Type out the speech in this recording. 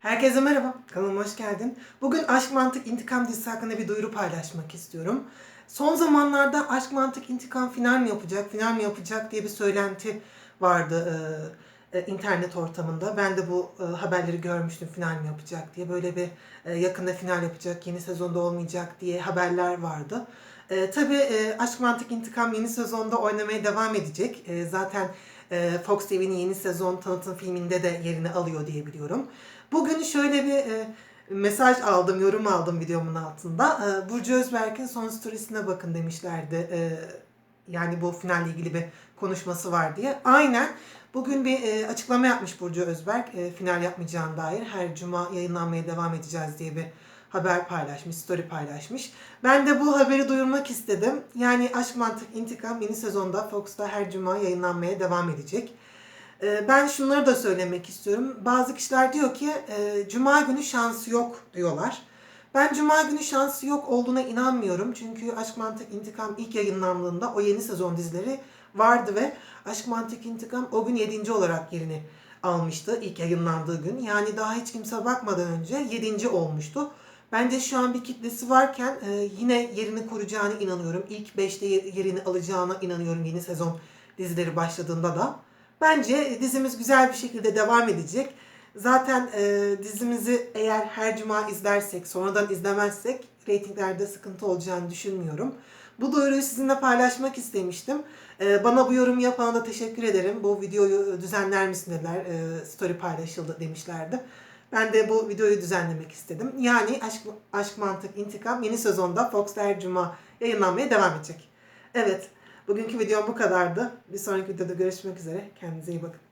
Herkese merhaba, kanalıma hoş geldin. Bugün Aşk Mantık İntikam dizisi hakkında bir duyuru paylaşmak istiyorum. Son zamanlarda Aşk Mantık İntikam final mi yapacak, final mi yapacak diye bir söylenti vardı e, e, internet ortamında. Ben de bu e, haberleri görmüştüm final mi yapacak diye. Böyle bir e, yakında final yapacak, yeni sezonda olmayacak diye haberler vardı. E, tabii e, Aşk Mantık İntikam yeni sezonda oynamaya devam edecek. E, zaten Fox TV'nin yeni sezon tanıtım filminde de yerini alıyor diye biliyorum. Bugün şöyle bir e, mesaj aldım, yorum aldım videomun altında. E, Burcu Özberk'in son storiesine bakın demişlerdi. E, yani bu finalle ilgili bir konuşması var diye. Aynen bugün bir e, açıklama yapmış Burcu Özberk. E, final yapmayacağına dair her cuma yayınlanmaya devam edeceğiz diye bir haber paylaşmış, story paylaşmış. Ben de bu haberi duyurmak istedim. Yani Aşk Mantık İntikam yeni sezonda Fox'ta her cuma yayınlanmaya devam edecek. Ee, Ben şunları da söylemek istiyorum. Bazı kişiler diyor ki e, Cuma günü şansı yok diyorlar. Ben Cuma günü şansı yok olduğuna inanmıyorum. Çünkü Aşk Mantık İntikam ilk yayınlandığında o yeni sezon dizileri vardı ve Aşk Mantık İntikam o gün 7. olarak yerini almıştı ilk yayınlandığı gün. Yani daha hiç kimse bakmadan önce 7. olmuştu. Bence şu an bir kitlesi varken e, yine yerini koruyacağına inanıyorum. İlk 5'te yerini alacağına inanıyorum yeni sezon dizileri başladığında da. Bence dizimiz güzel bir şekilde devam edecek. Zaten e, dizimizi eğer her cuma izlersek, sonradan izlemezsek reytinglerde sıkıntı olacağını düşünmüyorum. Bu duyuruyu sizinle paylaşmak istemiştim. E, bana bu yorum yapana da teşekkür ederim. Bu videoyu düzenler misin dediler. E, story paylaşıldı demişlerdi. Ben de bu videoyu düzenlemek istedim. Yani Aşk, Aşk Mantık İntikam yeni sezonda Fox'ta her cuma yayınlanmaya devam edecek. Evet, bugünkü videom bu kadardı. Bir sonraki videoda görüşmek üzere. Kendinize iyi bakın.